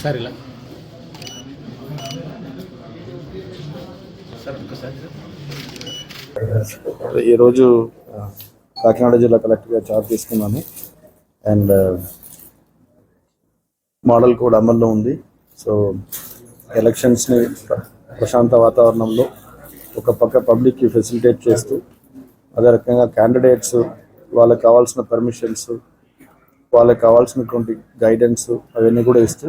Sarela, sabe qué sé. ఈరోజు కాకినాడ జిల్లా కలెక్టర్గా చార్జ్ తీసుకున్నాను అండ్ మోడల్ కోడ్ అమల్లో ఉంది. సో ఎలక్షన్స్ని ప్రశాంత వాతావరణంలో ఒక పక్క పబ్లిక్కి ఫెసిలిటేట్ చేస్తూ అదే రకంగా క్యాండిడేట్స్ వాళ్ళకి కావాల్సిన పర్మిషన్స్ వాళ్ళకి కావాల్సినటువంటి గైడెన్స్ అవన్నీ కూడా ఇస్తూ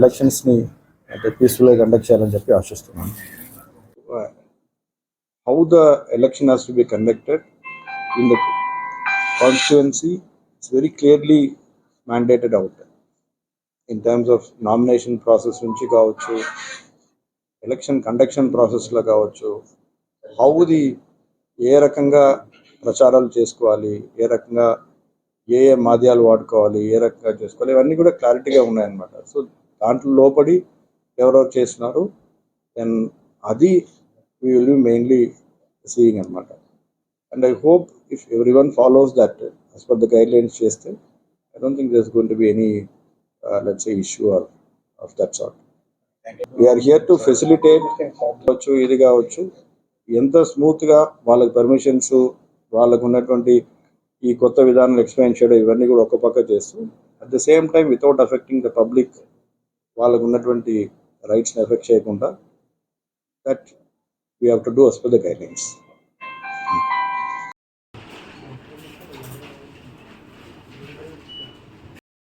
ఎలక్షన్స్ని అంటే పీస్ఫుల్గా కండక్ట్ చేయాలని చెప్పి ఆశిస్తున్నాను. How the election has to be conducted in the constituency it's very clearly mandated out there in terms of nomination process నుంచి కావచ్చు ఎలక్షన్ కండక్షన్ ప్రాసెస్లో కావచ్చు హౌ ది ఏ రకంగా ప్రచారాలు చేసుకోవాలి ఏ రకంగా ఏ ఏ మాధ్యాలు వాడుకోవాలి ఏ రకంగా చేసుకోవాలి ఇవన్నీ కూడా క్లారిటీగా ఉన్నాయన్నమాట సో దాంట్లో లోపడి ఎవరెవరు చేస్తున్నారు దెన్ అది we will be mainly seeing అనమాట and I hope if everyone follows that as per the guidelines చేస్తే I don't think there's gone to be any lets issue or of that sort we are here to facilitate కావచ్చు ఇది కావచ్చు ఎంత స్మూత్గా వాళ్ళకి permissions వాళ్ళకు ఉన్నటువంటి ఈ కొత్త విధానాలు ఎక్స్ప్లెయిన్ చేయడం ఇవన్నీ కూడా ఒక పక్క చేస్తూ at the same time without affecting the public వాళ్ళకు ఉన్నటువంటి రైట్స్ని ఎఫెక్ట్ చేయకుండా that we have to do as per the guidelines.